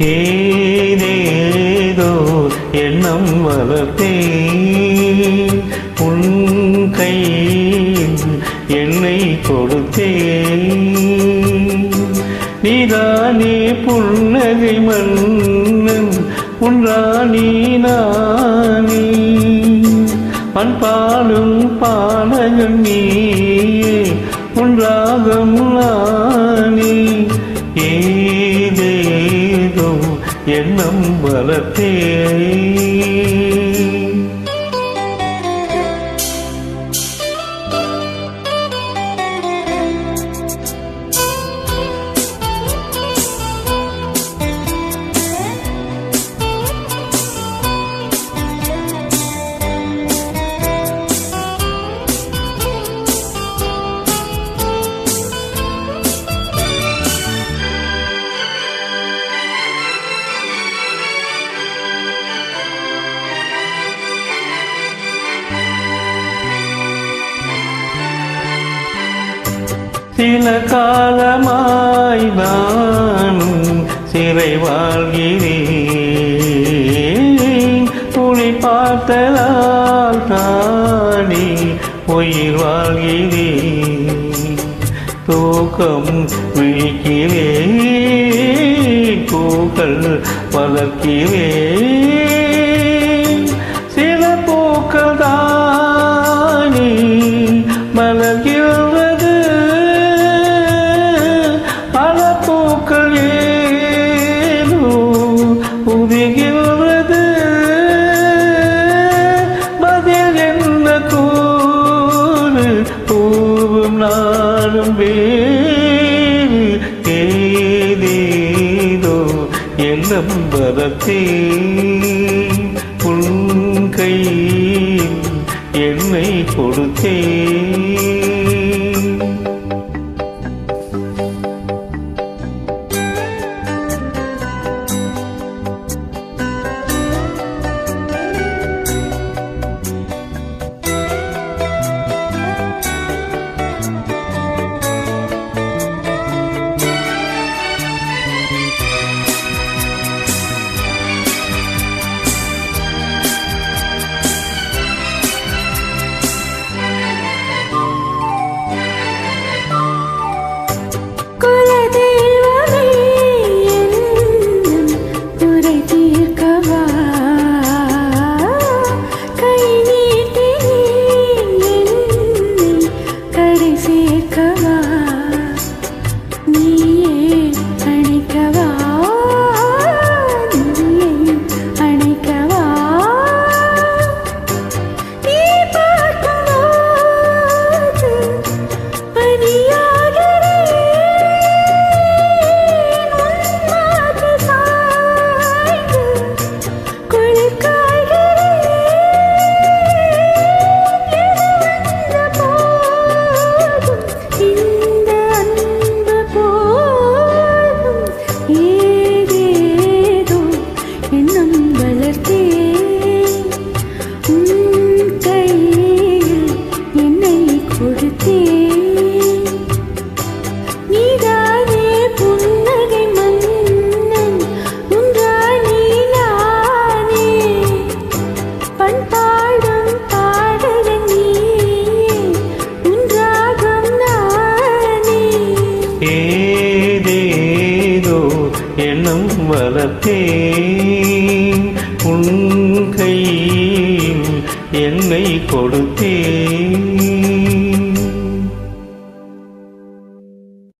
ஏதேதோ எண்ணம் வளர்த்தேன். உன் கையில் என்னை கொடுத்தேன். நீதானே புன்னகை மன்னன் உன்றானே நானே. அன்பாலும் பாடகன் நீயே உன்றாகம் நான். எண்ணம் வளர்த்தே சில காலமாய் நானும் சிறை வாழ்கிறேன். புலி பார்த்ததால் தானே உயிர் வாழ்கிறேன். தூக்கம் விழிக்கிறேன். பூக்கள் வளர்க்கிறேன். பூக்கள் ஏனோ உதிகின்றது பதில் என்ன கூறு பூவும் நாளும் வேறு ஏதேதோ எண்ணம் வரத்தே உன் கையில் என்னை கொடுத்தேன் எண்ணம் வளர்த்தேன் உன் கையில் என்னை கொடுத்தேன்